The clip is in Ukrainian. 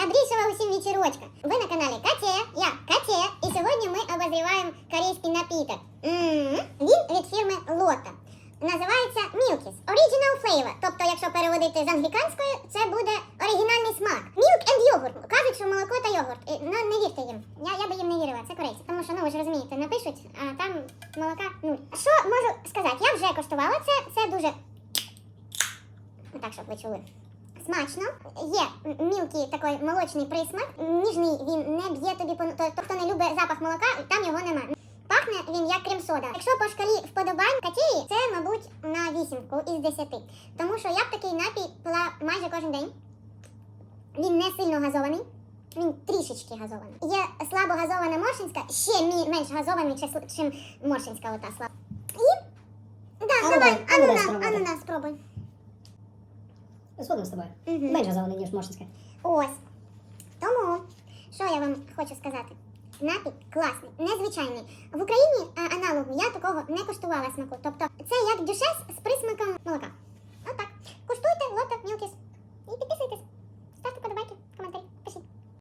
Добрейшего усім вечерочка! Ви на каналі Катя, я Катя, і сьогодні ми обозріваємо корейський напіток. М, Він від фірми Лота. Називається Milkis Original Flavor. Тобто, якщо переводити з англіканської, це буде оригінальний смак. Milk and йогурт. Кажуть, що молоко та йогурт. І, Ну не вірте їм. Я, я би їм не вірила, це корейці. Тому що, ну ви ж розумієте, напишуть, а там молока нуль. Що можу сказати? Я вже коштувала це, це дуже. Так, щоб ви чули. Смачно. Є мілкий такий молочний присмак. Ніжний він не б'є тобі по тобто, хто не любить запах молока, там його нема. Пахне він як крем-сода. Якщо по шкалі вподобань катії, це, мабуть, на вісімку із десяти. Тому що я б такий напій пила майже кожен день. Він не сильно газований. Він трішечки газований. Є слабо газована моршинська, ще менш газований, чим моршинська ота слабо. І. Да, А ну давай, дай, а ну ану дай на, спробувати. ану на, спробуй. Згодом з тобою. Менше Менш газований, ніж моршинське. Ось. Тому, що я вам хочу сказати? Напій класний, незвичайний. В Україні е, аналогу я такого не коштувала смаку. Тобто це як дюшес з присмаком